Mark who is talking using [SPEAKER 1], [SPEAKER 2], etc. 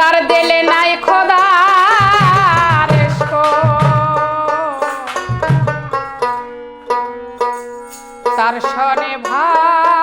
[SPEAKER 1] যার দিলে নাই খোদার তার সনে ভাই